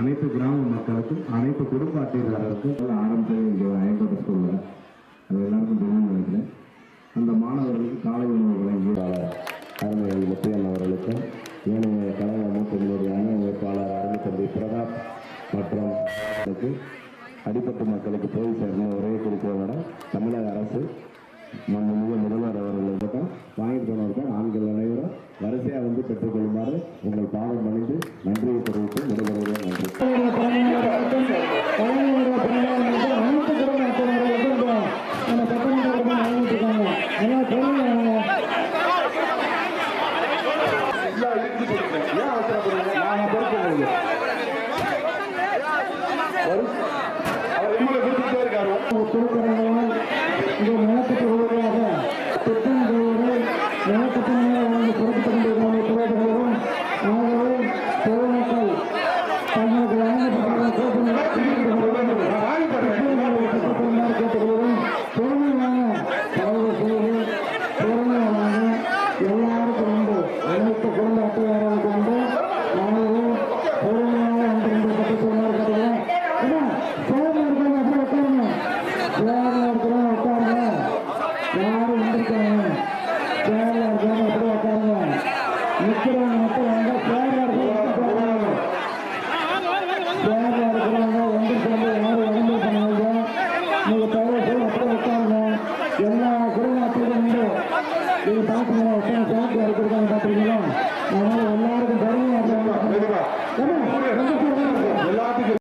அனைத்து கிராம மக்களுக்கும் அனைத்து குடும்ப அட்டைதாரருக்கும் ஆரம்பித்தது இங்கே ஐம்பது ஸ்கூலில் அது எல்லாருக்கும் தெரியும் நினைக்கிறேன். அந்த மாணவர்களுக்கு காலை உணவு வழங்கி அருமைகள் முத்தையன் அவர்களுக்கும் ஏனைய கழக மூத்த முன்னோடியான வேட்பாளர் அருமை தம்பி பிரதாப் மற்றும் அடிப்பட்ட மக்களுக்கு போய் சேர்ந்த ஒரே குறிக்கோளோட தமிழக அரசு மாண்புமிகு முதல்வர் அவர்களுக்கும் வாங்கிட்டு போனவர்கள் ஆண்கள் அனைவரும் வரிசையாக வந்து பெற்றுக்கொள்ளுமாறு உங்கள் பாவம் அணிந்து நன்றியை தெரிவித்து விடைபெறுகிறேன். ஏன் அவசர போறீங்க நான் பொறுப்பு உங்களுக்கு அவர் எம்எல்ஏ கொடுத்துட்டே இருக்காரு. சுருக்கணும் நிற்கிறாங்க மக்கள் வந்து தேர்தல் இருக்கிறாங்க தேர்தல் இருக்கிறாங்க ஒன்று சேர்ந்து யாரும் உடம்பு பண்ணாங்க நீங்கள் தயவு செய்து அப்படி